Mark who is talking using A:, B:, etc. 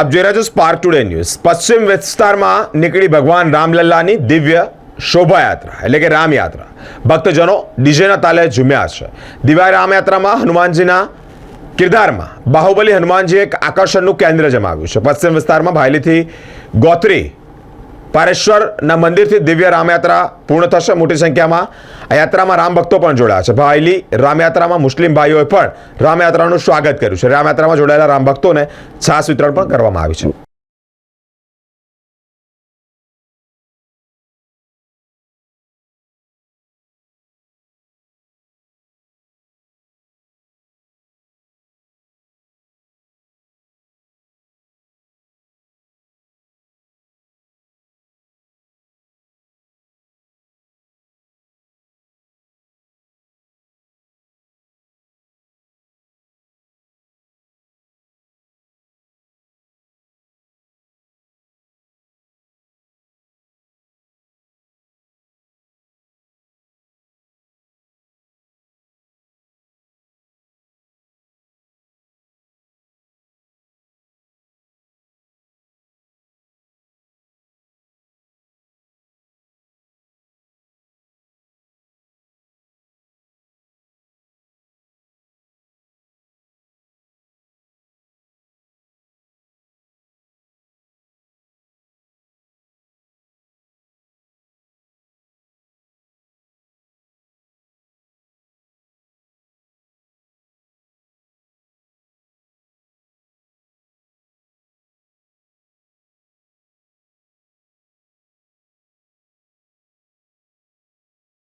A: આપ જોઈ રહ્યા છો સ્પાર્ક ટુડે ન્યૂઝ પશ્ચિમ વિસ્તારમાં નીકળી ભગવાન રામલલ્લાની દિવ્ય શોભાયાત્રા, એટલે કે રામયાત્રા ભક્તજનો ડીજેના તાલે ઝૂમ્યા છે. દિવાય રામયાત્રામાં હનુમાનજીના કિરદારમાં બાહુબલી હનુમાનજી એક આકર્ષણનું કેન્દ્ર જમાવ્યું છે. પશ્ચિમ વિસ્તારમાં ભાયલીથી ગોત્રી પારેશ્વરના મંદિરથી દિવ્ય રામયાત્રા પૂર્ણ થશે મોટી સંખ્યામાં. આ યાત્રામાં રામ ભક્તો પણ જોડાયા છે. ભાયલી રામયાત્રામાં મુસ્લિમ ભાઈઓએ પણ રામયાત્રાનું સ્વાગત કર્યું છે. રામયાત્રામાં જોડાયેલા રામ ભક્તોને છાસ વિતરણ પણ કરવામાં આવી છે.